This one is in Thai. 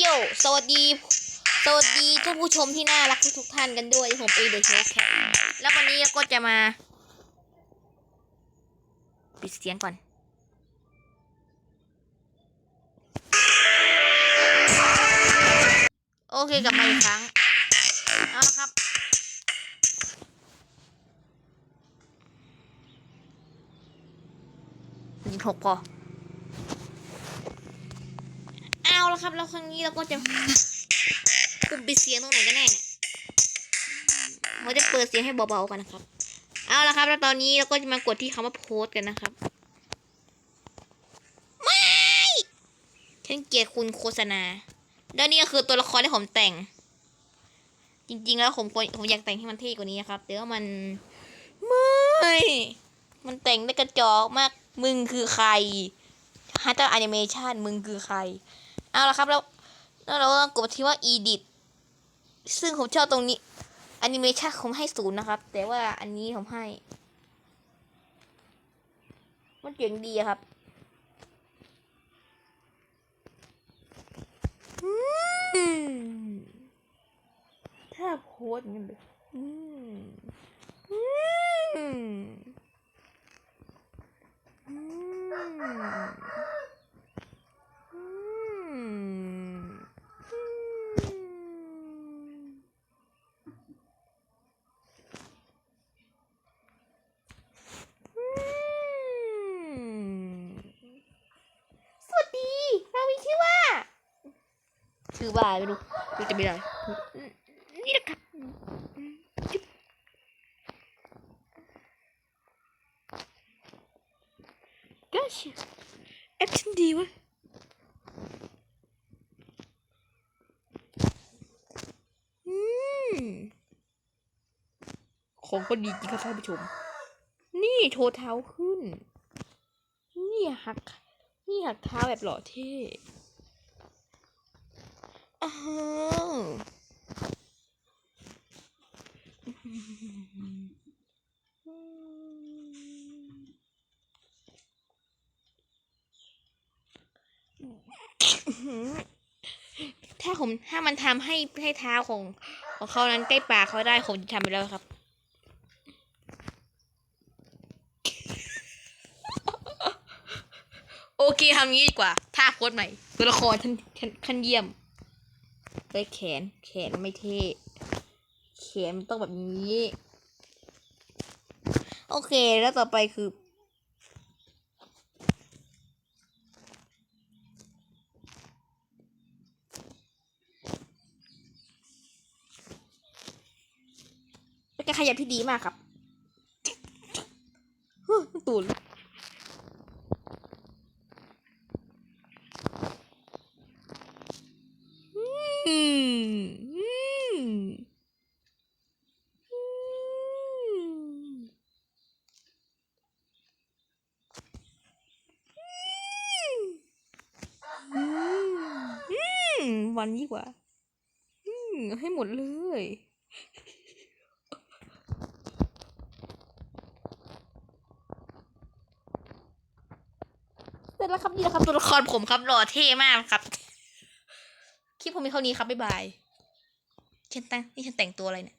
โยสวัสดี สวัสดีท่านผู้ชมที่น่ารักทุกท่านกันด้วย ผมเอเดอร์โชแคแล้ววันนี้ก็จะมา ปิดเสียงก่อนโอเคกลับมาอีกครั้ง เอาละครับหนึ่งหกพอ เอา ละครับ แล้วครั้งนี้เราก็จะปุ่มปิดเสียงตรงไหนกันแน่เนี่ยเราจะเปิดเสียงให้เบาๆกันนะครับ เอาละครับ แล้วตอนนี้เราก็จะมากดที่คำว่าโพสกันนะครับ ไม่ ฉันเกลียดคุณโฆษณา แล้วนี่ก็คือตัวละครที่ผมแต่ง จริงๆแล้วผมผมอยากแต่งให้มันเท่กว่านี้นะครับ แต่ว่ามัน ไม่ มันแต่งได้กระจอกมาก มึงคือใครฮัตเตอร์แอนิเมชันมึงคือใคร เอาละครับแล้วแล้วเราก็กดที่ว่า edit ซึ่งผมชอบตรงนี้แอนิเมชันผมให้ศูนย์นะครับ แต่ว่าอันนี้ผมให้ มันเจ๋งดีอะครับอืมถ้าโพสต์อย่างนี้เลยอืมอืมอืมอืมอืมสวัสดี เรามีชื่อว่า ชื่อว่าไม่รู้รู้จะไม่ได้นี่นะครับก็ชแอปฉันดีวะของก็ดีจริงครับท่านผู้ชม นี่โชว์เท้าขึ้น นี่หัก นี่หักเท้าแบบหล่อเท่ ถ้าผมถ้ามันทำให้ให้เท้าของของเขานั้นใกล้ปากเขาได้ผมจะทำไปแล้วครับโอเคทำงี้ดีกว่าท่าโคตรใหม่ตัวละครท่านท่านขั้นเยี่ยม เฮ้ยแขน แขนไม่เท่แขนมันต้องแบบนี้ โอเคแล้วต่อไปคือ เป็นการขยับที่ดีมากครับฮึตูน อืมอืมอืมอืม วันยิ่งกว่า อืมให้หมดเลย เสร็จแล้วครับนี่แหละครับตัวละครผมครับหล่อเท่มากครับ คลิปผมมีเท่านี้ครับ บ๊ายบายฉันแต่งนี่ฉันแต่งตัวอะไรเนี่ย